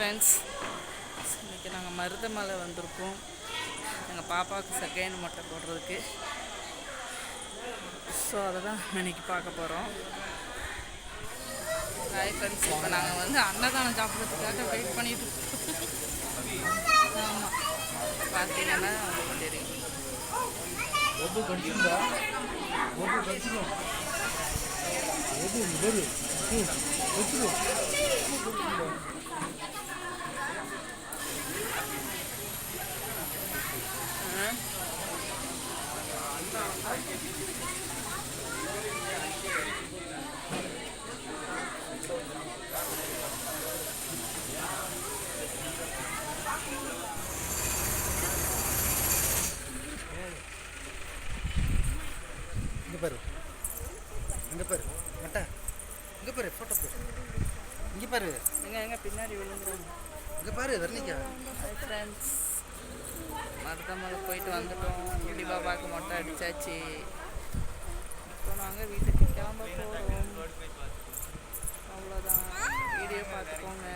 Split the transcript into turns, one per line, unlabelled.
Friends இன்றைக்கி நாங்கள் மருதமலை வந்திருக்கோம். எங்கள் பாப்பாவுக்கு செகண்ட் மொட்டை போடுறதுக்கு. ஸோ அதை தான் இன்னைக்கு பார்க்க போகிறோம் ஹாய் ஃப்ரெண்ட்ஸ் இப்போ நாங்கள் வந்து அன்னதானம் சாப்பிட்றதுக்காக வெயிட் பண்ணிட்டு இருக்கோம். ஆமாம் பார்த்தீங்கன்னா உங்களுக்கு தெரியும்.
ஒன்று கடிச்சிருந்தா? ஒன்று கடிச்சிடும் ஒன்று வெறு கடிச்சிடும் இங்கே பாரு. இங்கே பாரு. மட்டா. இங்கே பாரு ஃபோட்டோ பாரு இங்கே பாரு.
எங்க எங்க பின்னாடி விழுந்துறாங்க.
இங்கே பாரு வர்ணிக்கா.
ஃப்ரெண்ட்ஸ் மருதமலை போயிட்டு வந்துட்டோம். புள்ளி பாபாவுக்கு மொட்டை அடிச்சாச்சு. இப்போ நாங்கள் வீட்டுக்கு கிளம்ப போகிறோம் அவ்வளோதான் வீடியோ பார்த்துக்கோங்க.